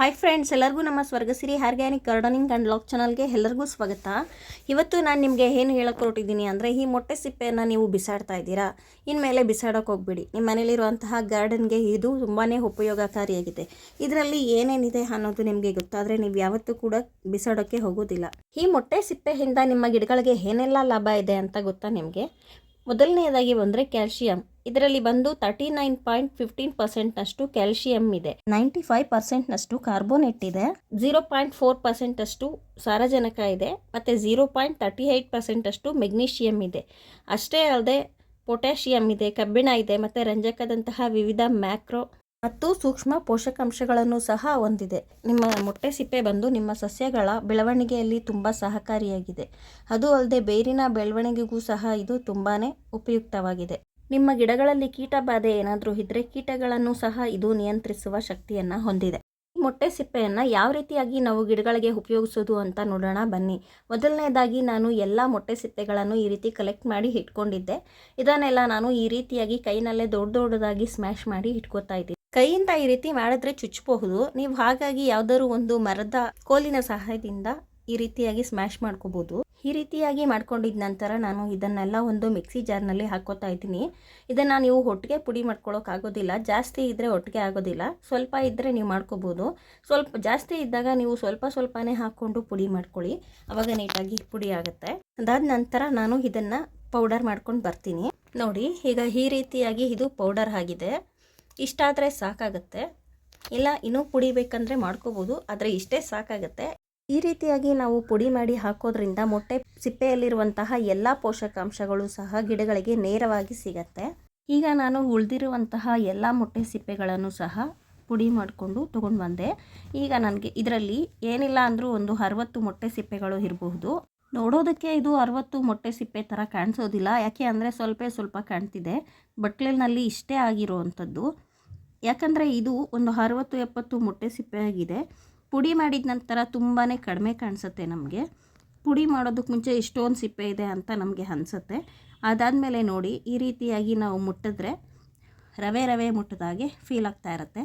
Hi friends ಎಲ್ಲರಿಗೂ ನಮ್ಮ Swargasiri organic gardening and lock ಚಾನಲ್ಗೆ ಎಲ್ಲರಿಗೂ ಸ್ವಾಗತ. ಇವತ್ತು ನಾನು ನಿಮಗೆ ಏನು ಹೇಳಕ್ಕೆ ಹೊರಟಿದ್ದೀನಿ ಅಂದರೆ ಈ ಮೊಟ್ಟೆ ಸಿಪ್ಪೆಯನ್ನು ನೀವು ಬಿಸಾಡ್ತಾ ಇದ್ದೀರಾ. ಇನ್ಮೇಲೆ ಬಿಸಾಡೋಕೆ ಹೋಗ್ಬೇಡಿ. ನಿಮ್ಮ ಮನೇಲಿರುವಂತಹ ಗಾರ್ಡನ್ಗೆ ಇದು ತುಂಬಾ ಉಪಯೋಗಕಾರಿಯಾಗಿದೆ. ಇದರಲ್ಲಿ ಏನೇನಿದೆ ಅನ್ನೋದು ನಿಮಗೆ ಗೊತ್ತಾದರೆ ನೀವು ಯಾವತ್ತೂ ಕೂಡ ಬಿಸಾಡೋಕ್ಕೆ ಹೋಗೋದಿಲ್ಲ. ಈ ಮೊಟ್ಟೆ ಸಿಪ್ಪೆಯಿಂದ ನಿಮ್ಮ ಗಿಡಗಳಿಗೆ ಏನೆಲ್ಲ ಲಾಭ ಇದೆ ಅಂತ ಗೊತ್ತಾ ನಿಮಗೆ? ಮೊದಲನೆಯದಾಗಿ ಬಂದರೆ ಕ್ಯಾಲ್ಶಿಯಂ ಇದರಲ್ಲಿ ಬಂದು ತರ್ಟಿ ನೈನ್ ಪಾಯಿಂಟ್ ಫಿಫ್ಟೀನ್ ಪರ್ಸೆಂಟ್ನಷ್ಟು ಕ್ಯಾಲ್ಶಿಯಂ ಇದೆ. ನೈಂಟಿ ಫೈವ್ ಪರ್ಸೆಂಟ್ನಷ್ಟು ಕಾರ್ಬೋನೇಟ್ ಇದೆ. ಜೀರೋ ಪಾಯಿಂಟ್ ಫೋರ್ ಪರ್ಸೆಂಟಷ್ಟು ಸಾರಜನಕ ಇದೆ. ಮತ್ತು ಝೀರೋ ಪಾಯಿಂಟ್ ತರ್ಟಿ ಏಯ್ಟ್ ಪರ್ಸೆಂಟಷ್ಟು ಮೆಗ್ನೀಷಿಯಂ ಇದೆ. ಅಷ್ಟೇ ಅಲ್ಲದೆ ಪೊಟ್ಯಾಷಿಯಂ ಇದೆ, ಕಬ್ಬಿಣ ಇದೆ, ಮತ್ತು ರಂಜಕದಂತಹ ವಿವಿಧ ಮ್ಯಾಕ್ರೋ ಮತ್ತು ಸೂಕ್ಷ್ಮ ಪೋಷಕಾಂಶಗಳನ್ನು ಸಹ ಹೊಂದಿದೆ. ನಿಮ್ಮ ಮೊಟ್ಟೆ ಸಿಪ್ಪೆ ಬಂದು ನಿಮ್ಮ ಸಸ್ಯಗಳ ಬೆಳವಣಿಗೆಯಲ್ಲಿ ತುಂಬ ಸಹಕಾರಿಯಾಗಿದೆ. ಅದು ಅಲ್ಲದೆ ಬೇರಿನ ಬೆಳವಣಿಗೆಗೂ ಸಹ ಇದು ತುಂಬಾ ಉಪಯುಕ್ತವಾಗಿದೆ. ನಿಮ್ಮ ಗಿಡಗಳಲ್ಲಿ ಕೀಟ ಬಾಧೆ ಏನಾದರೂ ಇದ್ದರೆ ಕೀಟಗಳನ್ನು ಸಹ ಇದು ನಿಯಂತ್ರಿಸುವ ಶಕ್ತಿಯನ್ನು ಹೊಂದಿದೆ. ಮೊಟ್ಟೆ ಸಿಪ್ಪೆಯನ್ನು ಯಾವ ರೀತಿಯಾಗಿ ನಾವು ಗಿಡಗಳಿಗೆ ಉಪಯೋಗಿಸೋದು ಅಂತ ನೋಡೋಣ, ಬನ್ನಿ. ಮೊದಲನೇದಾಗಿ ನಾನು ಎಲ್ಲ ಮೊಟ್ಟೆ ಸಿಪ್ಪೆಗಳನ್ನು ಈ ರೀತಿ ಕಲೆಕ್ಟ್ ಮಾಡಿ ಇಟ್ಕೊಂಡಿದ್ದೆ. ಇದನ್ನೆಲ್ಲ ನಾನು ಈ ರೀತಿಯಾಗಿ ಕೈನಲ್ಲೇ ದೊಡ್ಡ ದೊಡ್ಡದಾಗಿ ಸ್ಮ್ಯಾಶ್ ಮಾಡಿ ಇಟ್ಕೋತಾ ಇದ್ದೀನಿ. ಕೈಯಿಂದ ಈ ರೀತಿ ಮಾಡಿದ್ರೆ ಚುಚ್ಚಬಹುದು ನೀವು ಹಾಗಾಗಿ ಯಾವ್ದಾದ್ರು ಒಂದು ಮರದ ಕೋಲಿನ ಸಹಾಯದಿಂದ ಈ ರೀತಿಯಾಗಿ ಸ್ಮ್ಯಾಶ್ ಮಾಡ್ಕೋಬೋದು. ಈ ರೀತಿಯಾಗಿ ಮಾಡ್ಕೊಂಡಿದ ನಂತರ ನಾನು ಇದನ್ನೆಲ್ಲ ಒಂದು ಮಿಕ್ಸಿ ಜಾರ್ನಲ್ಲಿ ಹಾಕೋತಾ ಇದ್ದೀನಿ. ಇದನ್ನು ನೀವು ಒಟ್ಟಿಗೆ ಪುಡಿ ಆಗೋದಿಲ್ಲ. ಜಾಸ್ತಿ ಇದ್ದರೆ ಒಟ್ಟಿಗೆ ಆಗೋದಿಲ್ಲ. ಸ್ವಲ್ಪ ಇದ್ದರೆ ನೀವು ಮಾಡ್ಕೋಬೋದು. ಸ್ವಲ್ಪ ಜಾಸ್ತಿ ಇದ್ದಾಗ ನೀವು ಸ್ವಲ್ಪ ಸ್ವಲ್ಪನೇ ಹಾಕ್ಕೊಂಡು ಪುಡಿ ಮಾಡ್ಕೊಳ್ಳಿ. ಅವಾಗ ನೀಟಾಗಿ ಪುಡಿ ಆಗುತ್ತೆ. ಅದಾದ ನಂತರ ನಾನು ಇದನ್ನು ಪೌಡರ್ ಮಾಡ್ಕೊಂಡು ಬರ್ತೀನಿ. ನೋಡಿ, ಈಗ ಈ ರೀತಿಯಾಗಿ ಇದು ಪೌಡರ್ ಆಗಿದೆ. ಇಷ್ಟಾದರೆ ಸಾಕಾಗುತ್ತೆ. ಇಲ್ಲ, ಇನ್ನೂ ಪುಡಿ ಬೇಕಂದರೆ ಮಾಡ್ಕೋಬೋದು. ಆದರೆ ಇಷ್ಟೇ ಸಾಕಾಗುತ್ತೆ. ಈ ರೀತಿಯಾಗಿ ನಾವು ಪುಡಿ ಮಾಡಿ ಹಾಕೋದ್ರಿಂದ ಮೊಟ್ಟೆ ಸಿಪ್ಪೆಯಲ್ಲಿರುವಂತಹ ಎಲ್ಲ ಪೋಷಕಾಂಶಗಳು ಸಹ ಗಿಡಗಳಿಗೆ ನೇರವಾಗಿ ಸಿಗತ್ತೆ. ಈಗ ನಾನು ಉಳಿದಿರುವಂತಹ ಎಲ್ಲ ಮೊಟ್ಟೆ ಸಿಪ್ಪೆಗಳನ್ನು ಸಹ ಪುಡಿ ಮಾಡಿಕೊಂಡು ತೊಗೊಂಡು ಬಂದೆ. ಈಗ ನನಗೆ ಇದರಲ್ಲಿ ಏನಿಲ್ಲ ಅಂದರೂ ಒಂದು ಅರವತ್ತು ಮೊಟ್ಟೆ ಸಿಪ್ಪೆಗಳು ಇರಬಹುದು. ನೋಡೋದಕ್ಕೆ ಇದು ಅರವತ್ತು ಮೊಟ್ಟೆ ಸಿಪ್ಪೆ ಥರ ಕಾಣಿಸೋದಿಲ್ಲ. ಯಾಕೆ ಅಂದರೆ ಸ್ವಲ್ಪ ಸ್ವಲ್ಪ ಕಾಣ್ತಿದೆ. ಬಟ್ಲಿನಲ್ಲಿ ಇಷ್ಟೇ ಆಗಿರುವಂಥದ್ದು. ಯಾಕಂದರೆ ಇದು ಒಂದು ಅರವತ್ತು ಎಪ್ಪತ್ತು ಮೊಟ್ಟೆ ಸಿಪ್ಪೆ ಆಗಿದೆ ಪುಡಿ ಮಾಡಿದ ನಂತರ ತುಂಬಾ ಕಡಿಮೆ ಕಾಣಿಸುತ್ತೆ ನಮಗೆ. ಪುಡಿ ಮಾಡೋದಕ್ಕೆ ಮುಂಚೆ ಇಷ್ಟೊಂದು ಸಿಪ್ಪೆ ಇದೆ ಅಂತ ನಮಗೆ ಅನಿಸುತ್ತೆ. ಅದಾದಮೇಲೆ ನೋಡಿ, ಈ ರೀತಿಯಾಗಿ ನಾವು ಮುಟ್ಟಿದ್ರೆ ರವೆ ರವೆ ಮುಟ್ಟಿದಾಗೆ ಫೀಲ್ ಆಗ್ತಾ ಇರುತ್ತೆ.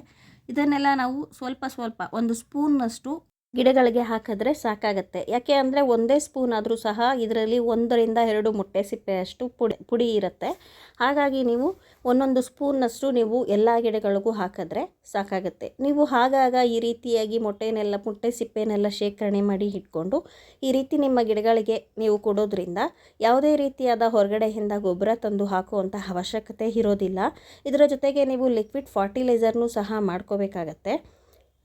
ಇದನ್ನೆಲ್ಲ ನಾವು ಸ್ವಲ್ಪ ಸ್ವಲ್ಪ ಒಂದು ಸ್ಪೂನ್ನಷ್ಟು ಗಿಡಗಳಿಗೆ ಹಾಕಿದ್ರೆ ಸಾಕಾಗತ್ತೆ. ಯಾಕೆ ಅಂದರೆ ಒಂದೇ ಸ್ಪೂನ್ ಆದರೂ ಸಹ ಇದರಲ್ಲಿ ಒಂದರಿಂದ ಎರಡು ಮೊಟ್ಟೆ ಸಿಪ್ಪೆಯಷ್ಟು ಪುಡಿ ಪುಡಿ ಇರುತ್ತೆ. ಹಾಗಾಗಿ ನೀವು ಒಂದೊಂದು ಸ್ಪೂನ್ನಷ್ಟು ನೀವು ಎಲ್ಲ ಗಿಡಗಳಿಗೂ ಹಾಕಿದ್ರೆ ಸಾಕಾಗುತ್ತೆ. ನೀವು ಆಗಾಗ ಈ ರೀತಿಯಾಗಿ ಮೊಟ್ಟೆನೆಲ್ಲ, ಮೊಟ್ಟೆ ಸಿಪ್ಪೆನೆಲ್ಲ ಶೇಖರಣೆ ಮಾಡಿ ಇಟ್ಕೊಂಡು ಈ ರೀತಿ ನಿಮ್ಮ ಗಿಡಗಳಿಗೆ ನೀವು ಕೊಡೋದ್ರಿಂದ ಯಾವುದೇ ರೀತಿಯಾದ ಹೊರಗಡೆಯಿಂದ ಗೊಬ್ಬರ ತಂದು ಹಾಕುವಂಥ ಅವಶ್ಯಕತೆ ಇರೋದಿಲ್ಲ. ಇದರ ಜೊತೆಗೆ ನೀವು ಲಿಕ್ವಿಡ್ ಫರ್ಟಿಲೈಸರ್ನೂ ಸಹ ಮಾಡ್ಕೋಬೇಕಾಗತ್ತೆ.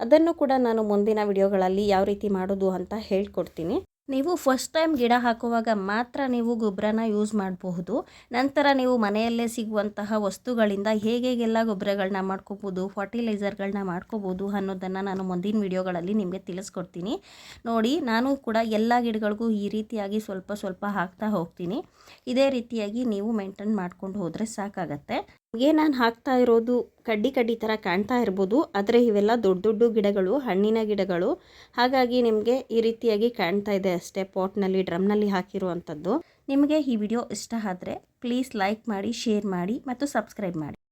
ಅದನ್ನು ಕೂಡ ನಾನು ಮುಂದಿನ ವಿಡಿಯೋಗಳಲ್ಲಿ ಯಾವ ರೀತಿ ಮಾಡೋದು ಅಂತ ಹೇಳ್ಕೊಡ್ತೀನಿ. ನೀವು ಫಸ್ಟ್ ಟೈಮ್ ಗಿಡ ಹಾಕುವಾಗ ಮಾತ್ರ ನೀವು ಗೊಬ್ಬರನ ಯೂಸ್ ಮಾಡಬಹುದು. ನಂತರ ನೀವು ಮನೆಯಲ್ಲೇ ಸಿಗುವಂತಹ ವಸ್ತುಗಳಿಂದ ಹೇಗೆಲ್ಲ ಗೊಬ್ಬರಗಳನ್ನ ಮಾಡ್ಕೋಬೋದು ಫರ್ಟಿಲೈಸರ್ಗಳನ್ನ ಮಾಡ್ಕೋಬೋದು ಅನ್ನೋದನ್ನು ನಾನು ಮುಂದಿನ ವಿಡಿಯೋಗಳಲ್ಲಿ ನಿಮಗೆ ತಿಳಿಸ್ಕೊಡ್ತೀನಿ. ನೋಡಿ, ನಾನು ಕೂಡ ಎಲ್ಲ ಗಿಡಗಳಿಗೂ ಈ ರೀತಿಯಾಗಿ ಸ್ವಲ್ಪ ಸ್ವಲ್ಪ ಹಾಕ್ತಾ ಹೋಗ್ತೀನಿ. ಇದೇ ರೀತಿಯಾಗಿ ನೀವು ಮೇಂಟೈನ್ ಮಾಡ್ಕೊಂಡು ಹೋದರೆ ಸಾಕಾಗತ್ತೆ. ನಿಮಗೆ ನಾನು ಹಾಕ್ತಾ ಇರೋದು ಕಡ್ಡಿ ಕಡ್ಡಿ ಥರ ಕಾಣ್ತಾ ಇರ್ಬೋದು. ಆದರೆ ಇವೆಲ್ಲ ದೊಡ್ಡ ದೊಡ್ಡ ಗಿಡಗಳು, ಹಣ್ಣಿನ ಗಿಡಗಳು. ಹಾಗಾಗಿ ನಿಮಗೆ ಈ ರೀತಿಯಾಗಿ ಕಾಣ್ತಾ ಇದೆ ಅಷ್ಟೇ ಪಾಟ್ನಲ್ಲಿ ಡ್ರಮ್ನಲ್ಲಿ ಹಾಕಿರುವಂಥದ್ದು ನಿಮಗೆ ಈ ವಿಡಿಯೋ ಇಷ್ಟ ಆದರೆ ಪ್ಲೀಸ್ ಲೈಕ್ ಮಾಡಿ ಶೇರ್ ಮಾಡಿ, ಮತ್ತು ಸಬ್ಸ್ಕ್ರೈಬ್ ಮಾಡಿ.